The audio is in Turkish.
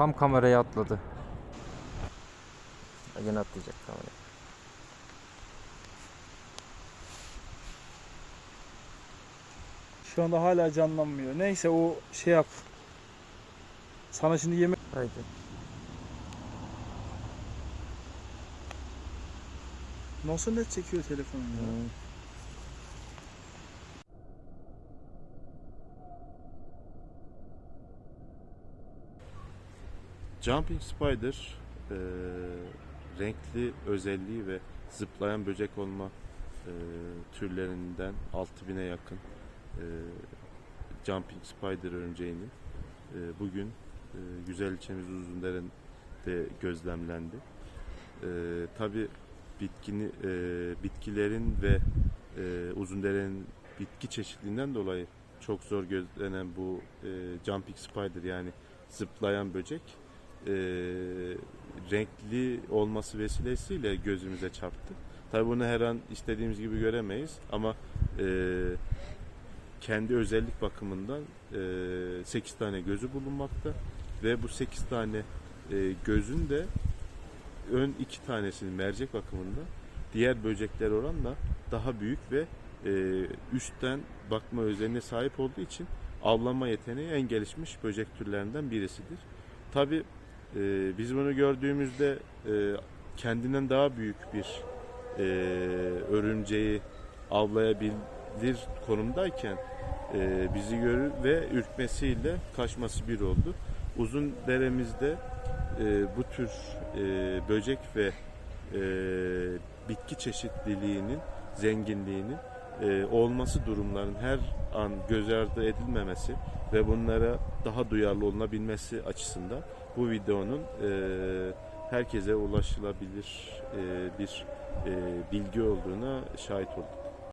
Tam kameraya atladı. Yine atlayacak kameraya. Şu anda hala canlanmıyor. Neyse o şey yap. Sana şimdi yemek... Haydi. Nasıl net çekiyor telefonu ya? Hmm. Jumping Spider e, renkli özelliği ve zıplayan böcek olma e, türlerinden 6000'e yakın e, Jumping Spider örümceğinin e, bugün e, güzel ilçemiz Uzundere'de gözlemlendi. E, Tabi bitkini, e, bitkilerin ve e, Uzundere'nin bitki çeşitliliğinden dolayı çok zor gözlenen bu e, Jumping Spider yani zıplayan böcek e, renkli olması vesilesiyle gözümüze çarptı. Tabi bunu her an istediğimiz gibi göremeyiz ama e, kendi özellik bakımından e, 8 tane gözü bulunmakta ve bu 8 tane e, gözün de ön iki tanesinin mercek bakımından diğer böcekler oranla daha büyük ve e, üstten bakma özelliğine sahip olduğu için avlanma yeteneği en gelişmiş böcek türlerinden birisidir. Tabi e, biz bunu gördüğümüzde e, kendinden daha büyük bir e, örümceği avlayabilir konumdayken e, bizi görür ve ürkmesiyle kaçması bir oldu. Uzun deremizde e, bu tür e, böcek ve e, bitki çeşitliliğinin zenginliğinin e, olması durumların her an göz ardı edilmemesi ve bunlara daha duyarlı olunabilmesi açısından bu videonun e, herkese ulaşılabilir e, bir e, bilgi olduğuna şahit olduk.